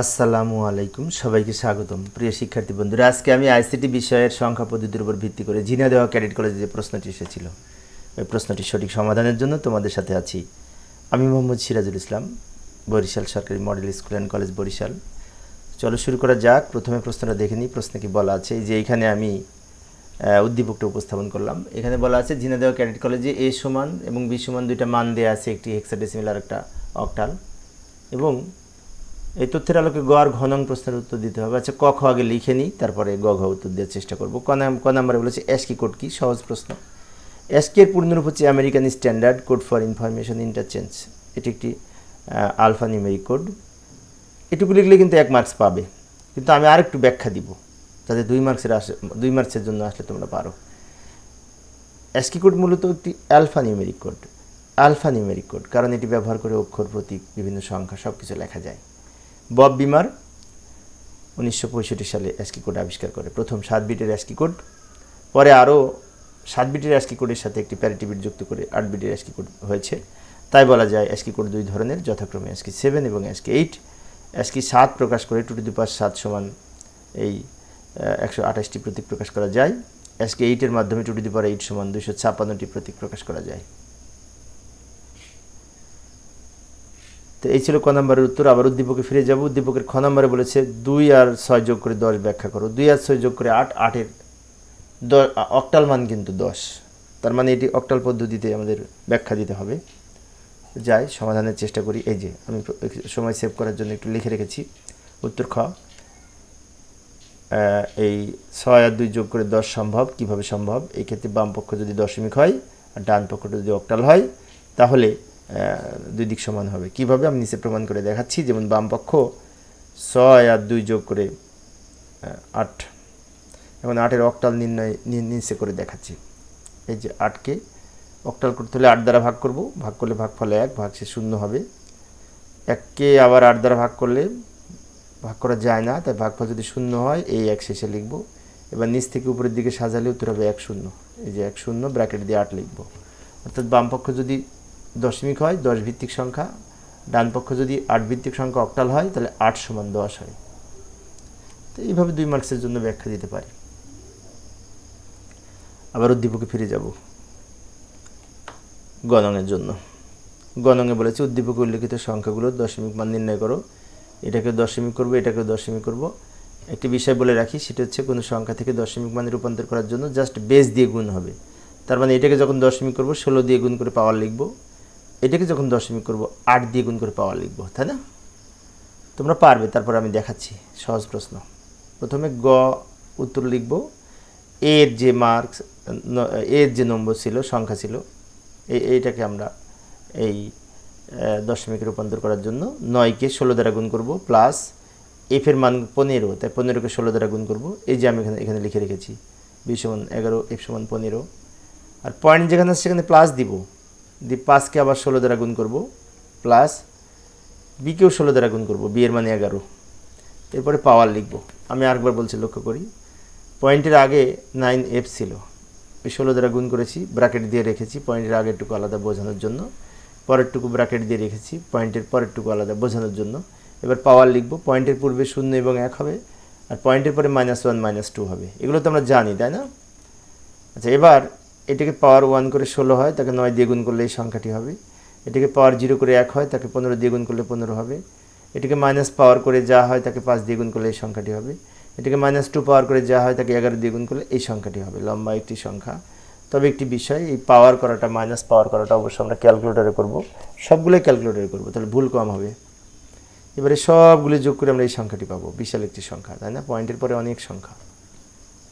আসসালামু আলাইকুম, সবাইকে স্বাগতম। প্রিয় শিক্ষার্থী বন্ধুরা, আজকে আমি আইসিটি বিষয়ের সংখ্যা পদ্ধতির উপর ভিত্তি করে দেওয়া ক্যাডেট কলেজে যে প্রশ্নটি এসেছিল, ওই প্রশ্নটির সঠিক সমাধানের জন্য তোমাদের সাথে আছি। আমি মোহাম্মদ সিরাজুল ইসলাম, বরিশাল সরকারি model school and college Barishal. চলো শুরু করা যাক। প্রথমে প্রশ্নটা দেখে নিই, প্রশ্নে কি বলা আছে? যে এইখানে আমি উদ্দীপকটা উপস্থাপন করলাম। এখানে বলা আছে দেওয়া ক্যাডেট কলেজে এ সমান এবং বি সমান দুইটা মান দেওয়া আছে, একটি হেক্সাডেসিমিল আর একটা অক্টাল এবং এই তথ্যের আলোকে গ আর ঘ নং প্রশ্নের উত্তর দিতে হবে। আচ্ছা ক, খ আগে লিখে নিই, তারপরে গ, ঘ উত্তর দেওয়ার চেষ্টা করব। ক নাম, ক নাম্বারে বলেছে অ্যাসকি কোড কি? সহজ প্রশ্ন। অ্যাসকি এর পূর্ণরূপ হচ্ছে American standard, code for information interchange. এটি একটি আলফা নিউমেরিক কোড। এটুকু লিখলে কিন্তু এক মার্কস পাবে। কিন্তু আমি আর একটু ব্যাখ্যা দিব, যাতে দুই মার্কসের আসে, দুই মার্কসের জন্য আসলে তোমরা পারো। অ্যাসকি কোড মূলত একটি alpha numeric code, alpha numeric code, কারণ এটি ব্যবহার করে অক্ষর, প্রতীক, বিভিন্ন সংখ্যা সব কিছু লেখা যায়। বব বিমার উনিশশো পঁয়ষট্টি সালে অ্যাসকি কোড আবিষ্কার করে। প্রথম সাত বিটের অ্যাসকি কোড পরে আরও সাত বিটের অ্যাসকি কোডের সাথে একটি প্যারিটি বিট যুক্ত করে আট বিটের অ্যাসকি কোড হয়েছে। তাই বলা যায় অ্যাসকি কোড দুই ধরনের, যথাক্রমে অ্যাসকি সেভেন এবং অ্যাসকি এইট অ্যাসকি সাত প্রকাশ করে টু টু দি পাস সাত সমান এই একশো আঠাশটি প্রতীক প্রকাশ করা যায়। অ্যাসকি এইটের মাধ্যমে টু টু দি এইট সমান দুশো ছাপ্পান্নটি প্রতীক প্রকাশ করা যায়। তো এই ছিল ক নম্বরের উত্তর, আবার উদ্দীপকে ফিরে যাব। উদ্দীপকের খ নম্বরে বলেছে, দুই আর ছয় যোগ করে দশ ব্যাখ্যা করো। দুই আর ছয় যোগ করে আট, আটের দ- অক্টাল মান কিন্তু দশ। তার মানে এটি অক্টাল পদ্ধতিতে আমাদের ব্যাখ্যা দিতে হবে। যাই, সমাধানের চেষ্টা করি। এই যে, আমি সময় সেভ করার জন্য একটু লিখে রেখেছি। উত্তর খ এই ছয় আর দুই যোগ করে দশ সম্ভব। কীভাবে সম্ভব? এই ক্ষেত্রে বাম পক্ষ যদি দশমিক হয়, আর ডান পক্ষটা যদি অক্টাল হয়, তাহলে দুই দিক সমান হবে। কীভাবে আমি নিচে প্রমাণ করে দেখাচ্ছি? যেমন বাম পক্ষ ছয় আর দুই যোগ করে আট। এখন আটের অক্টাল নির্ণয় নিচে করে দেখাচ্ছি। এই যে আটকে অক্টাল করতে হলে আট দ্বারা ভাগ করব। ভাগ করলে ভাগ ফলে এক ভাগ সে শূন্য হবে। এককে আবার আট দ্বারা ভাগ করলে ভাগ করা যায় না, তাই ভাগ ভাগফল যদি শূন্য হয়, এই এক শেষে লিখব। এবার নিচ থেকে উপরের দিকে সাজালে উত্তর হবে এক শূন্য। এই যে এক শূন্য, ব্র্যাকেট দিয়ে আট লিখব। অর্থাৎ বামপক্ষ যদি দশমিক হয়, দশ ভিত্তিক সংখ্যা। ডান পক্ষ যদি আট ভিত্তিক সংখ্যা অক্টাল হয়, তাহলে আট সমান দশ হয়। তো এইভাবে দুই মার্কসের জন্য ব্যাখ্যা দিতে পারি। আবার উদ্দীপকে ফিরে যাব। গণনের জন্য। গণনে বলেছে, উদ্দীপকে উল্লেখিত সংখ্যাগুলো দশমিক মান নির্ণয় করো। এটাকে দশমিক করব এটাকে দশমিক করব। একটি বিষয় বলে রাখি, সেটা হচ্ছে কোনো সংখ্যা থেকে দশমিক মানে রূপান্তর করার জন্য জাস্ট বেস দিয়ে গুণ হবে। তার মানে এটাকে যখন দশমিক করব, ষোলো দিয়ে গুণ করে পাওয়ার লিখব। এটাকে যখন দশমিক করব, আট দিয়ে গুণ করে পাওয়ার লিখব, তাই না? তোমরা পারবে, তারপর আমি দেখাচ্ছি, সহজ প্রশ্ন। প্রথমে গ উত্তর লিখব, এর যে মার্কস এর যে নম্বর ছিল, সংখ্যা ছিল এই এইটাকে আমরা এই দশমিকে রূপান্তর করার জন্য নয়কে ষোলো দ্বারা গুণ করব, প্লাস এফের মান পনেরো, তাই পনেরোকে ষোলো দ্বারা গুণ করব, এই যে আমি এখানে এখানে লিখে রেখেছি, বি সমান এগারো, এফ সমান পনেরো। আর পয়েন্ট যেখানে সেখানে প্লাস দিব দিয়ে পাঁচকে আবার ষোলো দ্বারা গুণ করব, প্লাস বিকেও ষোলো দ্বারা গুণ করব বিয়ের মানে এগারো। এরপরে পাওয়ার লিখব। আমি আরেকবার বলছি, লক্ষ্য করি। পয়েন্টের আগে নাইন এফ ছিল। ওই ষোলো দ্বারা গুণ করেছি, ব্র্যাকেট দিয়ে রেখেছি, পয়েন্টের আগেরটুকু আলাদা বোঝানোর জন্য। পরেরটুকু ব্র্যাকেট দিয়ে রেখেছি, পয়েন্টের পরেরটুকু আলাদা বোঝানোর জন্য। এবার পাওয়ার লিখব, পয়েন্টের পূর্বে শূন্য এবং এক হবে, আর পয়েন্টের পরে মাইনাস ওয়ান, মাইনাস টু হবে। এগুলো তো আমরা জানি, তাই না? আচ্ছা এবার এটাকে পাওয়ার ওয়ান করে ষোলো হয়, তাকে নয় দিয়ে গুণ করলে এই সংখ্যাটি হবে। এটাকে পাওয়ার জিরো করে এক হয়, তাকে পনেরো দিয়ে গুণ করলে পনেরো হবে। এটাকে মাইনাস পাওয়ার করে যা হয়, তাকে পাঁচ দিয়ে গুণ করলে এই সংখ্যাটি হবে। এটাকে মাইনাস টু পাওয়ার করে যা হয়, তাকে এগারো দিয়ে গুণ করলে এই সংখ্যাটি হবে। লম্বা একটি সংখ্যা। তবে একটি বিষয়, এই পাওয়ার করাটা মাইনাস পাওয়ার করাটা অবশ্যই আমরা ক্যালকুলেটরে করব। সবগুলোই ক্যালকুলেটরে করব, তাহলে ভুল কম হবে। এবারে সবগুলো যোগ করে আমরা এই সংখ্যাটি পাবো। বিশাল একটি সংখ্যা, তাই না? পয়েন্টের পরে অনেক সংখ্যা।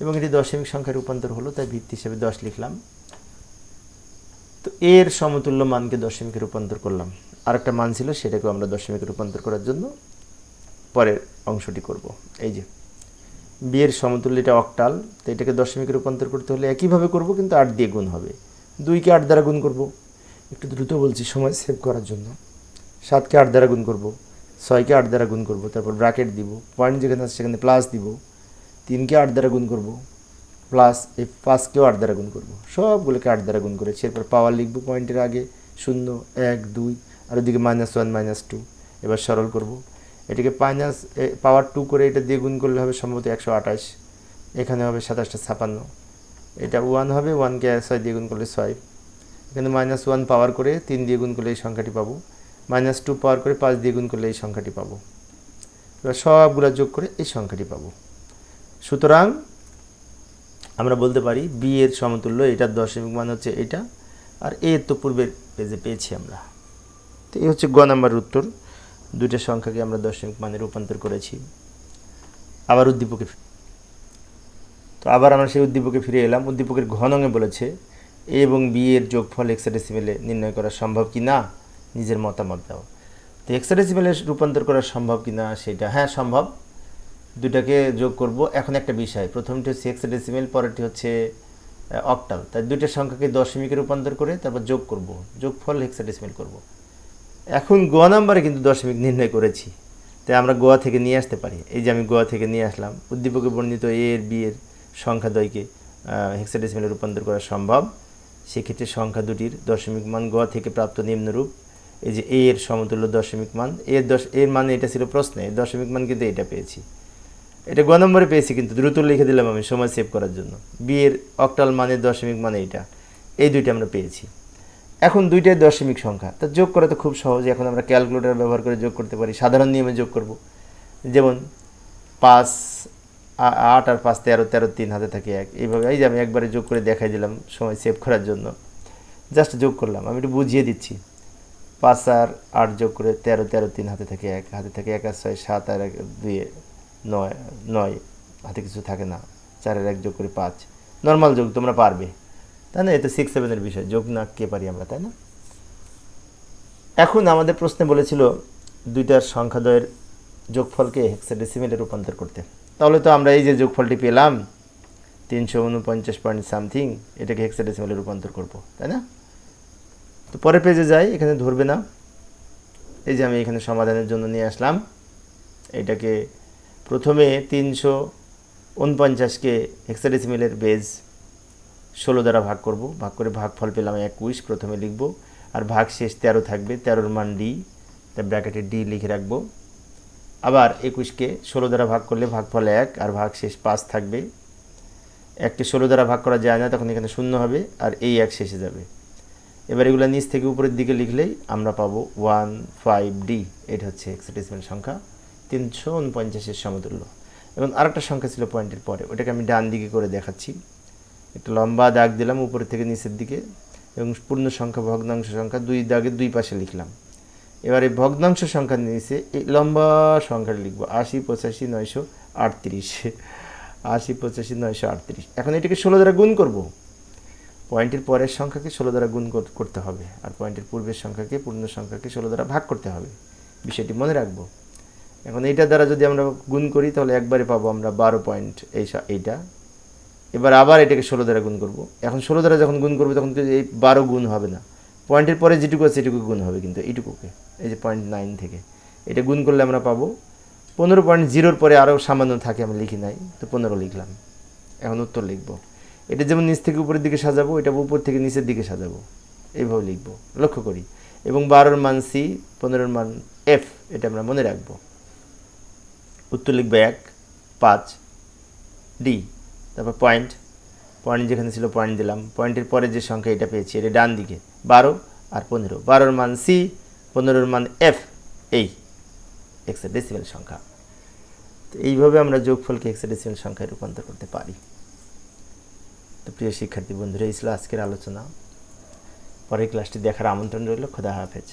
এবং এটি দশমিক সংখ্যায় রূপান্তর হলো, তাই ভিত্তি হিসেবে দশ লিখলাম। তো এর সমতুল্য মানকে দশমিকে রূপান্তর করলাম। আরেকটা মান ছিল, সেটাকেও আমরা দশমিকে রূপান্তর করার জন্য পরের অংশটি করব। এই যে বিয়ের সমতুল্য এটা অক্টাল, তো এটাকে দশমিকে রূপান্তর করতে হলে একইভাবে করব, কিন্তু আট দিয়ে গুণ হবে। দুইকে আট দ্বারা গুণ করব। একটু দ্রুত বলছি, সময় সেভ করার জন্য। সাতকে আট দ্বারা গুণ করব, ছয়কে আট দ্বারা গুণ করব, তারপর ব্র্যাকেট দিব পয়েন্ট যেখানে আছে সেখানে প্লাস দিব। তিনকে আট দ্বারা গুণ করব প্লাস এই পাঁচকেও আট দ্বারা গুণ করব। সবগুলোকে আট দ্বারা গুণ করেছি। এরপর পাওয়ার লিখব পয়েন্টের আগে, শূন্য, এক, দুই, আর ওদিকে মাইনাস ওয়ান মাইনাস টু এবার সরল করব। এটাকে মাইনাস পাওয়ার টু করে এটা দিয়ে গুণ করলে হবে সম্ভবত একশো আঠাশ। এখানে হবে সাতাশটা ছাপান্ন। এটা ওয়ান হবে ওয়ানকে ছয় দিয়ে গুণ করলে ছয়। এখানে মাইনাস ওয়ান পাওয়ার করে তিন দিয়ে গুণ করলে এই সংখ্যাটি পাবো। মাইনাস টু পাওয়ার করে পাঁচ দিয়ে গুণ করলে এই সংখ্যাটি পাবো। এবার সবগুলো যোগ করে এই সংখ্যাটি পাবো। সুতরাং আমরা বলতে পারি বি এর সমতুল্য এটার দশমিক মান হচ্ছে এটা, আর এ তো পূর্বের পেজে পেয়েছি আমরা। তো এই হচ্ছে গ নাম্বারের উত্তর। দুইটা সংখ্যাকে আমরা দশমিক মানে রূপান্তর করেছি। আবার উদ্দীপকে তো আবার আমরা সেই উদ্দীপকে ফিরে এলাম। উদ্দীপকের ঘনঙে বলেছে এ এবং বি এর যোগফল হেক্সাডেসিমেলে নির্ণয় করা সম্ভব কি না? নিজের মতামত দাও। তো হেক্সাডেসিমেলে রূপান্তর করা সম্ভব কি না? সেটা হ্যাঁ সম্ভব। দুটাকে যোগ করব। এখন একটা বিষয়, প্রথমটি হচ্ছে হেক্সাডেসিমেল পরেরটি হচ্ছে অক্টাল তাই দুইটা সংখ্যাকে দশমিকে রূপান্তর করে তারপর যোগ করব। যোগফল হেক্সাডেসিমেল করব। এখন গোয়া নাম্বারে কিন্তু দশমিক নির্ণয় করেছি। তাই আমরা গোয়া থেকে নিয়ে আসতে পারি। এই যে আমি গোয়া থেকে নিয়ে আসলাম, উদ্দীপকে বর্ণিত এ এর বি এর সংখ্যা দ্বয়কে হেক্সাডেসিমেলে রূপান্তর করা সম্ভব। সেক্ষেত্রে সংখ্যা দুটির দশমিক মান গোয়া থেকে প্রাপ্ত নিম্নরূপ। এই যে এ এর সমতুল্য দশমিক মান এর দশ, এর মানে এটা ছিল প্রশ্নে, দশমিক মান কিন্তু এটা পেয়েছি। এটা গ নম্বরে পেয়েছি, কিন্তু দ্রুত লিখে দিলাম আমি সময় সেভ করার জন্য। বিয়ের অক্টাল মানে দশমিক মানে এটা। এই দুইটা আমরা পেয়েছি। এখন দুইটাই দশমিক সংখ্যা। তা যোগ করা তো খুব সহজ, এখন আমরা ক্যালকুলেটর ব্যবহার করে যোগ করতে পারি। সাধারণ নিয়মে যোগ করব। যেমন পাঁচ আট আর পাঁচ তেরো তেরো তিন হাতে থাকে এক। এইভাবে, এই যে আমি একবারে যোগ করে দেখাই দিলাম সময় সেভ করার জন্য। জাস্ট যোগ করলাম, আমি একটু বুঝিয়ে দিচ্ছি। পাঁচ আর আট যোগ করে তেরো তেরো তিন হাতে থাকে এক। হাতে থাকে এক আর ছয়, সাত আর এক, দুই নয় নয় হাতে কিছু থাকে না, চারের এক যোগ করে পাঁচ। নর্মাল যোগ তোমরা পারবে। তাই না? এটা সিক্স সেভেনের বিষয়। যোগ না কে পারি আমরা, তাই না? এখন আমাদের প্রশ্নে বলেছিল দুইটার সংখ্যাদ্বয়ের যোগফলকে হেক্সাডেসিমেলে রূপান্তর করতে। তাহলে তো আমরা এই যে যোগফলটি পেলাম, তিনশো উনপঞ্চাশ পয়েন্ট সামথিং এটাকে হেক্সাডেসিমেলে রূপান্তর করব, তাই না? তো পরের পেজে যাই, এখানে ধরবে না। এই যে আমি এখানে সমাধানের জন্য নিয়ে আসলাম, এটাকে প্রথমে তিনশো উনপঞ্চাশকে হেক্সাডেসিমেলের বেজ ষোলো দ্বারা ভাগ করব, ভাগ করে ভাগফল পেলাম একুশ, প্রথমে লিখব, আর ভাগ শেষ তেরো থাকবে, তেরোর মান ডি তাই ব্র্যাকেটে ডি লিখে রাখব। আবার একুশকে ষোলো দ্বারা ভাগ করলে ভাগফল এক, আর ভাগ শেষ পাঁচ থাকবে। একটি ষোলো দ্বারা ভাগ করা যায় না, তখন এখানে শূন্য হবে, আর এই এক শেষে যাবে। এবার এগুলো নিচ থেকে উপরের দিকে লিখলেই আমরা পাবো ওয়ান ফাইভ ডি, এটা হচ্ছে এক্সিডেসিমাল সংখ্যা। তিনশো উনপঞ্চাশের সমতুল্য এবং আরেকটা সংখ্যা ছিল পয়েন্টের পরে। ওটাকে আমি ডান দিকে করে দেখাচ্ছি। একটা লম্বা দাগ দিলাম উপরে থেকে নিচের দিকে। এবং পূর্ণ সংখ্যা, ভগ্নাংশ সংখ্যা দুই দাগে দুই পাশে লিখলাম। এবার ভগ্নাংশ সংখ্যা নিচে এই লম্বা সংখ্যাটা লিখব। আশি, পঁচাশি, নয়শো আটত্রিশ। আশি, পঁচাশি, নয়শো আটত্রিশ। এখন এটাকে ষোলো দ্বারা গুণ করব। পয়েন্টের পরের সংখ্যাকে ষোলো দ্বারা গুণ কর- করতে হবে। আর পয়েন্টের পূর্বের সংখ্যাকে, পূর্ণ সংখ্যাকে ষোলো দ্বারা ভাগ করতে হবে। বিষয়টি মনে রাখব। এখন এইটা দ্বারা যদি আমরা গুণ করি, তাহলে একবারে পাবো আমরা বারো পয়েন্ট এই এইটা। এবার আবার এটাকে ষোলো দ্বারা গুণ করব। এখন ষোলো দ্বারা যখন গুণ করব, তখন এই বারো গুণ হবে না। পয়েন্টের পরে যেটুকু আছে সেটুকু গুণ হবে কিন্তু এইটুকুকে, এই যে পয়েন্ট নাইন থেকে। এটা গুণ করলে আমরা পাবো। পনেরো পয়েন্ট জিরোর পরে আরও সামান্য থাকে, আমি লিখি নাই, তো পনেরো লিখলাম। এখন উত্তর লিখব। এটা যেমন নিচ থেকে উপরের দিকে সাজাবো, এটা উপর থেকে নিচের দিকে সাজাবো। এইভাবে লিখব, লক্ষ্য করি। এবং বারোর মান সি, পনেরোর মান এফ, এটা আমরা মনে রাখব। উত্তর লিখব এক, পাঁচ, ডি। তারপর পয়েন্ট পয়েন্ট যেখানে ছিল পয়েন্ট দিলাম। পয়েন্টের পরে যে সংখ্যা এটা পেয়েছি, এটা ডান দিকে। বারো আর পনেরো। বারোর মান সি পনেরোর মান এফ এই এক্সাডেসিমেল সংখ্যা। তো এইভাবে আমরা যোগফলকে এক্সাডেসিমেল সংখ্যায় রূপান্তর করতে পারি। তো প্রিয় শিক্ষার্থী বন্ধুরা, এই ছিল আজকের আলোচনা। পরের ক্লাসটি দেখার আমন্ত্রণ রইল। খোদা হাফেজ।